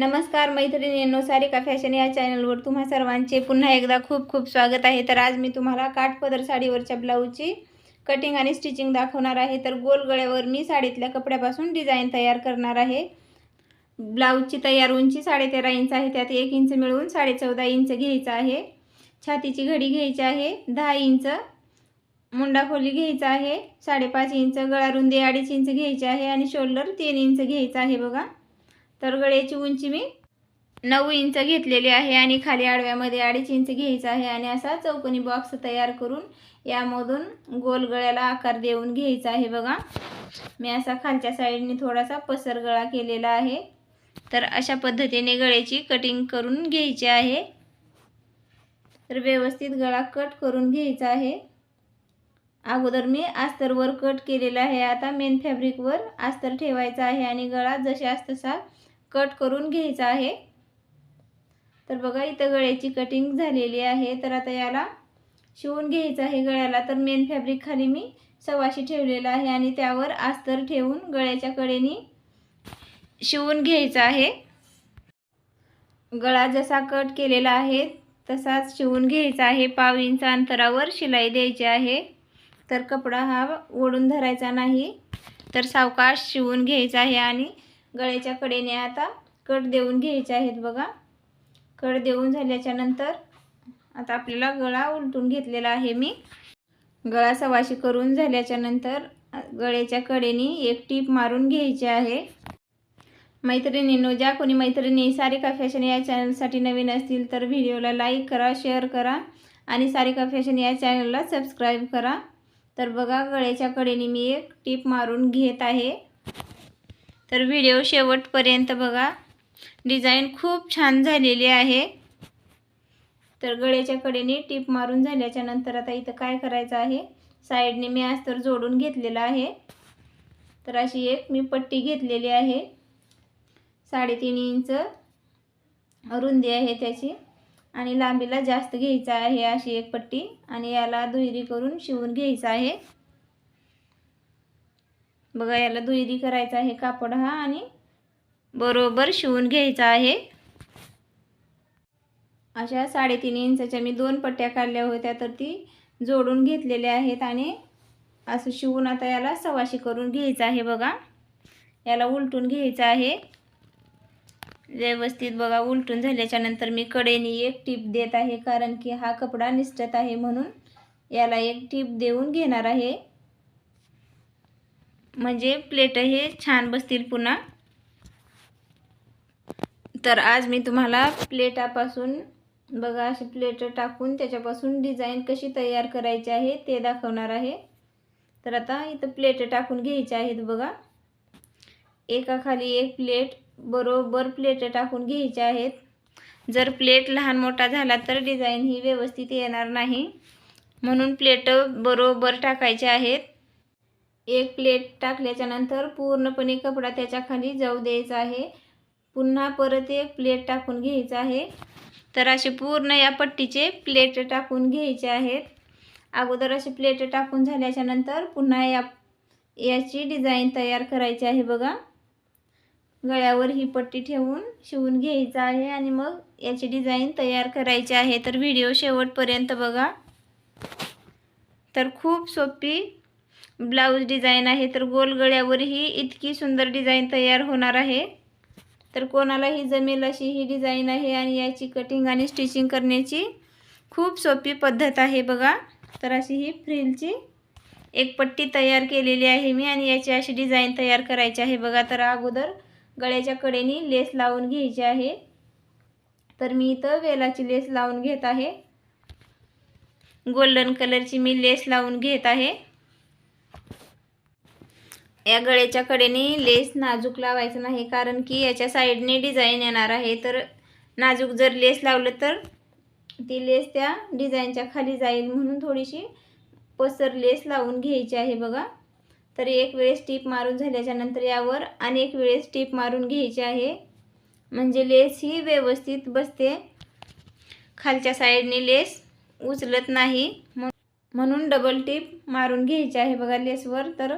नमस्कार मैत्रिणींनो सारिका फॅशन या चॅनलवर तुम्हा सर्वांचे पुन्हा एकदा खूप खूप स्वागत आहे. तर आज मी तुम्हाला काठपदर साडीवरच्या ब्लाऊजची कटिंग आणि स्टिचिंग दाखवणार आहे. तर गोल गळ्यावर मी साडीतल्या कपड्यापासून डिझाईन तयार करणार आहे. ब्लाऊजची तयार उंची साडेतेरा इंच आहे. त्यात एक इंच मिळवून साडेचौदा इंच घ्यायचं आहे. छातीची घडी घ्यायची आहे. दहा इंच मुंडा खोली घ्यायचा आहे. साडेपाच इंच गळा रुंदी अडीच इंच घ्यायची आहे आणि शोल्डर तीन इंच घ्यायचं आहे बघा. तर गळ्याची उंची मी नऊ इंच घेतलेली आहे आणि खाली आडव्यामध्ये अडीच इंच घ्यायचा आहे आणि असा चौकोनी बॉक्स तयार करून यामधून गोल गळ्याला आकार देऊन घ्यायचा आहे बघा. मी असा खालच्या साईडने थोडासा पसर गळा केलेला आहे. तर अशा पद्धतीने गळ्याची कटिंग करून घ्यायची आहे. तर व्यवस्थित गळा कट करून घ्यायचा आहे. अगोदर मी अस्तरवर कट केलेला आहे. आता मेन फॅब्रिकवर अस्तर ठेवायचा आहे आणि गळा जशास तसा कट करून घ्यायचा आहे. तर बघा इथं गळ्याची कटिंग झालेली आहे. तर आता याला शिवून घ्यायचं आहे गळ्याला. तर मेन फॅब्रिक खाली मी सवाशी ठेवलेला आहे आणि त्यावर अस्तर ठेवून गळ्याच्या कडेने शिवून घ्यायचा आहे. गळा जसा कट केलेला आहे तसाच शिवून घ्यायचा आहे. पाव इंच अंतरावर शिलाई द्यायची आहे. तर कपडा हा ओढून धरायचा नाही. तर सावकाश शिवून घ्यायचा आहे आणि गळ्याच्या कडेने आता कट देऊन घ्यायचे आहेत बघा. कट देऊन झाल्याच्यानंतर आता आपल्याला गळा उलटून घेतलेला आहे मी. गळा सवाशी करून झाल्याच्यानंतर गळ्याच्या कडेने एक टीप मारून घ्यायची आहे. मैत्रिणींनो ज्या कोणी मैत्रिणी सारिका फॅशन या चॅनलसाठी नवीन असतील तर व्हिडिओला लाईक करा शेअर करा आणि सारिका फॅशन या चॅनलला सबस्क्राईब करा. तर बघा गळ्याच्या कडेने मी एक टीप मारून घेत आहे. तर व्हिडिओ शेवटपर्यंत बघा. डिझाईन खूप छान झालेली आहे. तर गळ्याच्या कडेने टीप मारून झाल्याच्यानंतर आता इथं काय करायचं आहे? साईडने मी अस्तर जोडून घेतलेलं आहे. तर अशी एक मी पट्टी घेतलेली आहे. साडेतीन इंच रुंदी आहे त्याची. आणि लांबीला जास्त घ्यायचं आहे अशी एक पट्टी. आणि याला दुहेरी करून शिवून घ्यायचं आहे. बघा याला दुहेरी करायचा आहे कापड हा आणि बरोबर शिवून घ्यायचा आहे. अशा साडेतीन इंचाच्या मी दोन पट्ट्या काढल्या होत्या तर ती जोडून घेतलेल्या आहेत आणि असं शिवून आता याला सवाशी करून घ्यायचं आहे बघा. याला उलटून घ्यायचं आहे. व्यवस्थित बघा उलटून झाल्याच्यानंतर मी कडेने एक टीप देत आहे कारण की हा कपडा निसटत आहे म्हणून याला एक टीप देऊन घेणार आहे. म्हणजे प्लेट हे छान बसतील पुन्हा. तर आज मी तुम्हाला प्लेटापासून बघा अशी प्लेट टाकून त्याच्यापासून डिझाईन कशी तयार करायची आहे ते दाखवणार आहे. तर आता इथं प्लेट टाकून घ्यायच्या आहेत बघा. एकाखाली एक प्लेट बरोबर प्लेट टाकून घ्यायच्या आहेत. जर प्लेट लहान मोठा झाला तर डिझाईन ही व्यवस्थित येणार नाही. म्हणून प्लेट बरोबर टाकायचे आहेत. एक प्लेट टाकल्याच्यानंतर पूर्णपणे कपडा त्याच्याखाली जाऊ द्यायचा आहे. पुन्हा परत एक प्लेट टाकून घ्यायचं आहे. तर असे पूर्ण या पट्टीचे प्लेट टाकून घ्यायचे आहेत. अगोदर असे प्लेट टाकून झाल्याच्यानंतर पुन्हा या याची डिझाईन तयार करायची आहे बघा. गळ्यावर ही पट्टी ठेवून शिवून घ्यायचं आहे आणि मग याची डिझाईन तयार करायची आहे. तर व्हिडिओ शेवटपर्यंत बघा. तर खूप सोपी ब्लाऊज डिझाईन आहे तर गोल गळ्यावरही इतकी सुंदर डिझाईन तयार होणार आहे. तर कोणालाही जमेल अशी ही डिझाईन आहे आणि याची कटिंग आणि स्टिचिंग करण्याची खूप सोपी पद्धत आहे बघा. तर अशी ही फ्रिलची एक पट्टी तयार केलेली आहे मी आणि याची अशी डिझाईन तयार करायची आहे बघा. तर अगोदर गळ्याच्या कडेने लेस लावून घ्यायची आहे. तर मी इथं वेलाची लेस लावून घेत आहे. गोल्डन कलरची मी लेस लावून घेत आहे. या गळ्याच्या कडेने लेस नाजूक लावायचं नाही कारण की याच्या साईडने डिझाईन येणार आहे. तर नाजूक जर लेस लावलं तर ती लेस त्या डिझाईनच्या खाली जाईल म्हणून थोडीशी पसर लेस लावून घ्यायची आहे बघा. तर एक वेळेस टीप मारून झाल्याच्यानंतर यावर अनेक वेळेस टीप मारून घ्यायची आहे. म्हणजे लेस ही व्यवस्थित बसते. खालच्या साईडने लेस उचलत नाही. म्हणून डबल टीप मारून घ्यायची आहे बघा लेसवर. तर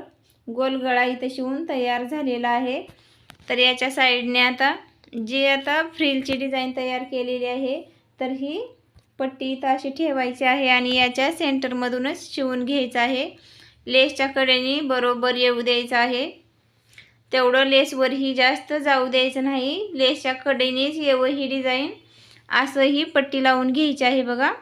गोल गळा इथं शिवून तयार झालेला आहे. तर याच्या साईडने आता जी आता फ्रिलची डिझाईन तयार केलेली आहे तर ही पट्टी इथं अशी ठेवायची आहे आणि याच्या सेंटरमधूनच शिवून घ्यायचं आहे. लेसच्या कडेने बरोबर येऊ द्यायचं आहे. तेवढं लेसवरही जास्त जाऊ द्यायचं नाही. लेसच्या कडेनेच येवं ही डिझाईन. असं ही पट्टी लावून घ्यायची आहे बघा.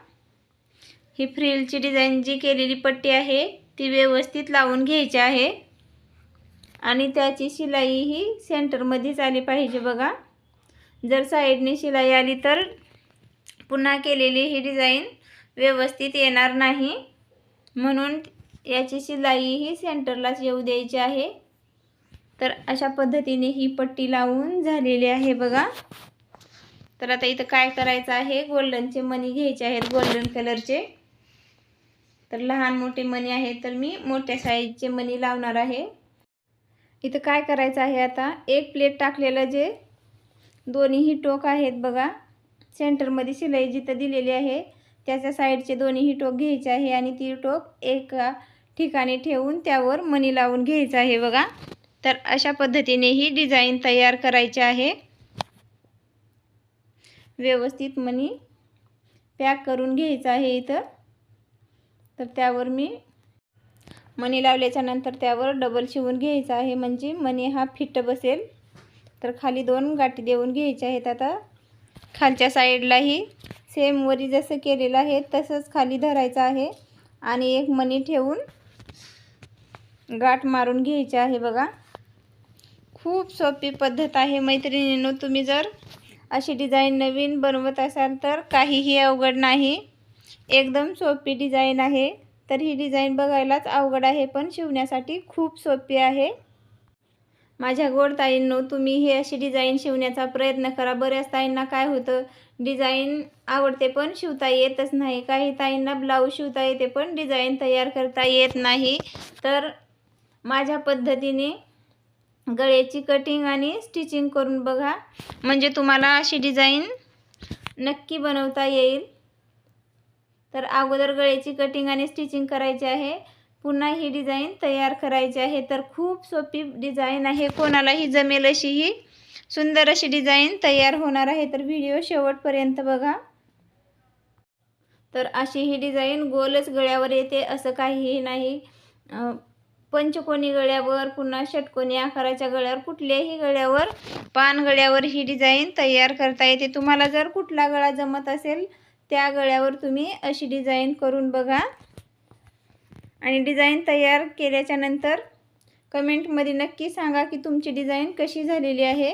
ही फ्रिलची डिझाईन जी केलेली पट्टी आहे ती व्यवस्थित लावून घ्यायची आहे. आणि त्याची शिलाई ही सेंटरमध्येच आली पाहिजे बघा. जर साईडने शिलाई आली तर पुन्हा केलेली ही डिझाईन व्यवस्थित येणार नाही. म्हणून याची शिलाई ही सेंटरलाच येऊ द्यायची आहे. तर अशा पद्धतीने ही पट्टी लावून झालेली आहे बघा. तर आता इथं काय करायचं आहे? गोल्डनचे मणी घ्यायचे आहेत गोल्डन कलरचे तर लहान मोठे मणी आहेत तर मी मोठ्या साईजचे मणी लावणार आहे. इथं काय करायचं आहे आता? एक प्लेट टाकलेलं जे दोन्हीही टोक आहेत बघा. सेंटरमध्ये शिलाई जिथं दिलेली आहे त्याच्या साईडचे दोन्हीही टोक घ्यायचे आहे आणि ती टोक एका ठिकाणी ठेवून त्यावर मणी लावून घ्यायचं आहे बघा. तर अशा पद्धतीने ही डिझाईन तयार करायची आहे. व्यवस्थित मनी पॅक करून घ्यायचं आहे इथं. तर त्यावर मी मणी लावल्याच्या नंतर त्यावर डबल शिवून घ्यायचं आहे. म्हणजे मणी हा फिट्ट बसेल. तर खाली दोन गाठी देऊन घ्यायच्या आहेत. आता खालच्या साईडलाही सेम वरी जसं केलेलं आहे तसंच खाली धरायचं आहे. आणि एक मणी ठेवून गाठ मारून घ्यायची आहे बघा. खूप सोपी पद्धत आहे मैत्रिणींनो. तुम्ही जर अशी डिझाईन नवीन बनवत असाल तर काहीही अवघड नाही. एकदम सोपी डिझाईन आहे. तर ही डिझाईन बघायलाच अवघड आहे पण शिवण्यासाठी खूप सोपी आहे. माझ्या गोड ताईंनो तुम्ही ही अशी डिझाईन शिवण्याचा प्रयत्न करा. बऱ्याच ताईंना काय होतं डिझाईन आवडते पण शिवता येतच नाही. काही ताईंना ब्लाऊज शिवता येते पण डिझाईन तयार करता येत नाही. तर माझ्या पद्धतीने गळ्याची कटिंग आणि स्टिचिंग करून बघा. म्हणजे तुम्हाला अशी डिझाईन नक्की बनवता येईल. तर अगोदर गळ्याची कटिंग आणि स्टिचिंग करायची आहे. पुन्हा ही डिझाईन तयार करायची आहे. तर खूप सोपी डिझाईन आहे. कोणालाही जमेल अशी ही सुंदर अशी डिझाईन तयार होणार आहे. तर व्हिडिओ शेवटपर्यंत बघा. तर अशी ही डिझाईन गोलच गळ्यावर येते. असं काहीही नाही. पंचकोनी गळ्यावर पुन्हा षटकोनी आकाराच्या गळ्यावर कुठल्याही गळ्यावर पान गळ्यावर ही डिझाईन तयार करता येते. तुम्हाला जर कुठला गळा जमत असेल त्या गळ्यावर तुम्ही अशी डिझाईन करून बघा. आणि डिझाईन तयार केल्याच्यानंतर कमेंटमध्ये नक्की सांगा की तुमची डिझाईन कशी झालेली आहे.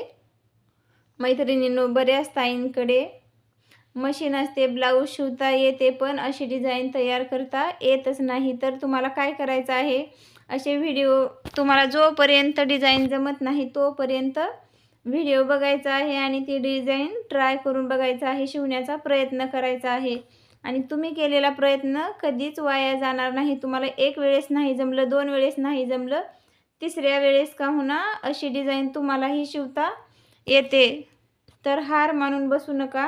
मैत्रिणींनो बऱ्याच ताईंकडे मशीन असते ब्लाऊज शिवता येते पण अशी डिझाईन तयार करता येतच नाही. तर तुम्हाला काय करायचं आहे? असे व्हिडिओ तुम्हाला जोपर्यंत डिझाईन जमत नाही तोपर्यंत व्हिडिओ बघायचा आहे आणि ती डिझाईन ट्राय करून बघायचा आहे शिवण्याचा प्रयत्न करायचा आहे. आणि तुम्ही केलेला प्रयत्न कधीच वाया जाणार नाही. तुम्हाला एक वेळेस नाही जमलं दोन वेळेस नाही जमलं तिसऱ्या वेळेस का होना अशी डिझाईन तुम्हालाही शिवता येते. तर हार मानून बसू नका.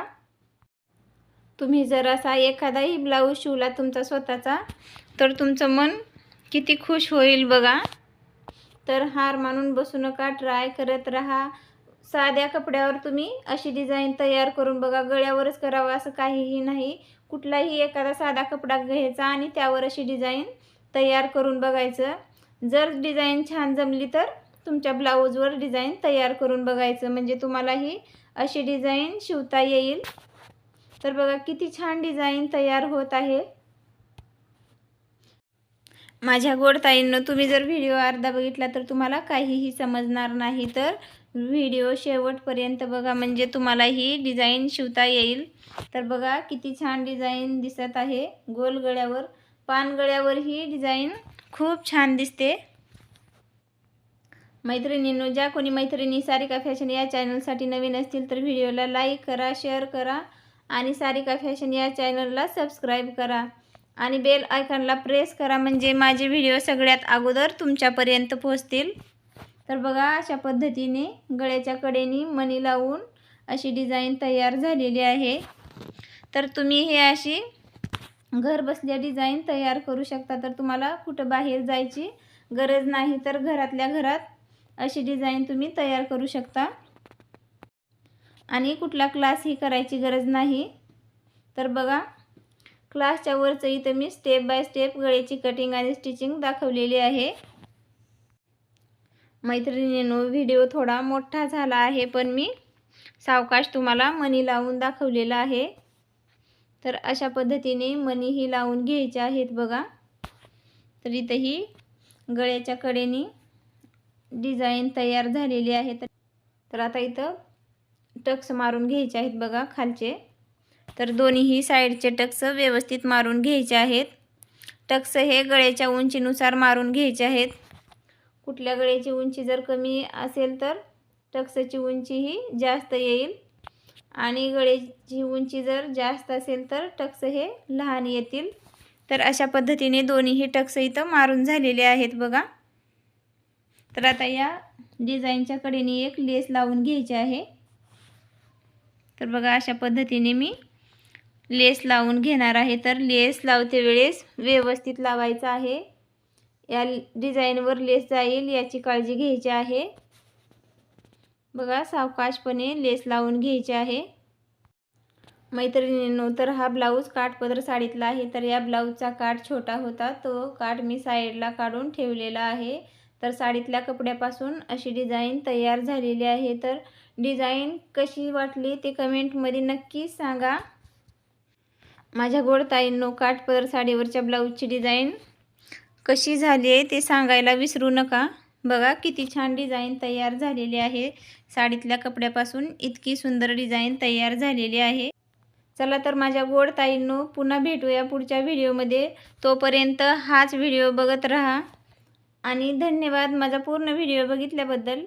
तुम्ही जर असा एखादाही ब्लाऊज शिवला तुमचा स्वतःचा तर तुमचं मन किती खुश होईल बघा. तर हार मानून बसू नका ट्राय करत राहा. साध्या कपड्यावर तुम्ही अशी डिझाईन तयार करून बघा. गळ्यावरच करावं असं काहीही नाही. कुठलाही एखादा साधा कपडा घ्यायचा आणि त्यावर अशी डिझाईन तयार करून बघायचं. जर डिझाईन छान जमली तर तुमच्या ब्लाऊजवर डिझाईन तयार करून बघायचं. म्हणजे तुम्हालाही अशी डिझाईन शिवता येईल. तर बघा किती छान डिझाईन तयार होत आहे. माझ्या गोडताईंनो तुम्ही जर व्हिडिओ अर्धा बघितला तर तुम्हाला काहीही समजणार नाही. तर व्हिडिओ शेवटपर्यंत बघा म्हणजे तुम्हाला ही डिझाईन शिवता येईल. तर बघा किती छान डिझाईन दिसत आहे. गोल गळ्यावर पानगळ्यावर ही डिझाईन खूप छान दिसते. मैत्रिणींनो ज्या कोणी मैत्रिणी सारिका फॅशन या चॅनलसाठी नवीन असतील तर व्हिडिओला लाईक करा शेअर करा आणि सारिका फॅशन या चॅनलला सबस्क्राईब करा. आणि बेल आयकॉनला प्रेस करा म्हणजे माझे व्हिडिओ सगळ्यात अगोदर तुमच्यापर्यंत पोहोचतील. तर बघा अशा पद्धतीने गळ्याच्या कडेने मणी लावून अशी डिझाईन तयार झालेली आहे. तर तुम्ही हे अशी घर बसल्या डिझाईन तयार करू शकता. तर तुम्हाला कुठं बाहेर जायची गरज नाही तर घरातल्या घरात अशी डिझाईन तुम्ही तयार करू शकता. आणि कुठला क्लास ही करायची गरज नाही. तर बघा क्लासच्या वरचं इथं मी स्टेप बाय स्टेप गळेची कटिंग आणि स्टिचिंग दाखवलेली आहे. मैत्रिणीनो व्हिडिओ थोडा मोठा झाला आहे पण मी सावकाश तुम्हाला मनी लावून दाखवलेला आहे. तर अशा पद्धतीने मनीही लावून घ्यायचे आहेत बघा. तर इथंही गळ्याच्या कडेने डिझाईन तयार झालेली आहे. तर आता इथं टक्स मारून घ्यायचे आहेत बघा खालचे. तर दोन्हीही साईडचे टक्स व्यवस्थित मारून घ्यायचे आहेत. टक्स हे गळ्याच्या उंचीनुसार मारून घ्यायचे आहेत. कुठल्या गळ्याची उंची जर कमी असेल तर टक्सची उंचीही जास्त येईल. आणि गळ्याची उंची जर जास्त असेल तर टक्स हे लहान येतील. तर अशा पद्धतीने दोन्हीही टक्स इथं मारून झालेले आहेत बघा. तर आता या डिझाईनच्या कडेने एक लेस लावून घ्यायची आहे. तर बघा अशा पद्धतीने मी लेस लावून घेणार आहे. तर लेस लावते वेळेस व्यवस्थित लावायचं आहे. या डिझाईनवर लेस जाईल याची काळजी घ्यायची आहे. बघा सावकाशपणे लेस लावून घ्यायचे आहे. मैत्रिणींनो तर हा ब्लाऊज काठपदर साडीतला आहे. तर या ब्लाऊजचा काठ छोटा होता. तो काठ मी साईडला काढून ठेवलेला आहे. तर साडीतल्या कपड्यापासून अशी डिझाईन तयार झालेली आहे. तर डिझाईन कशी वाटली ते कमेंटमध्ये नक्की सांगा. माझ्या गोडताईंनो काठपदर साडीवरच्या ब्लाऊजची डिझाईन कशी झाली आहे ते सांगायला विसरू नका. बघा किती छान डिझाईन तयार झालेली आहे. साडीतल्या कपड्यापासून इतकी सुंदर डिझाईन तयार झालेली आहे. चला तर माझ्या गोड ताईंनो पुन्हा भेटूया पुढच्या व्हिडिओमध्ये. तोपर्यंत हाच व्हिडिओ बघत राहा. आणि धन्यवाद माझा पूर्ण व्हिडिओ बघितल्याबद्दल.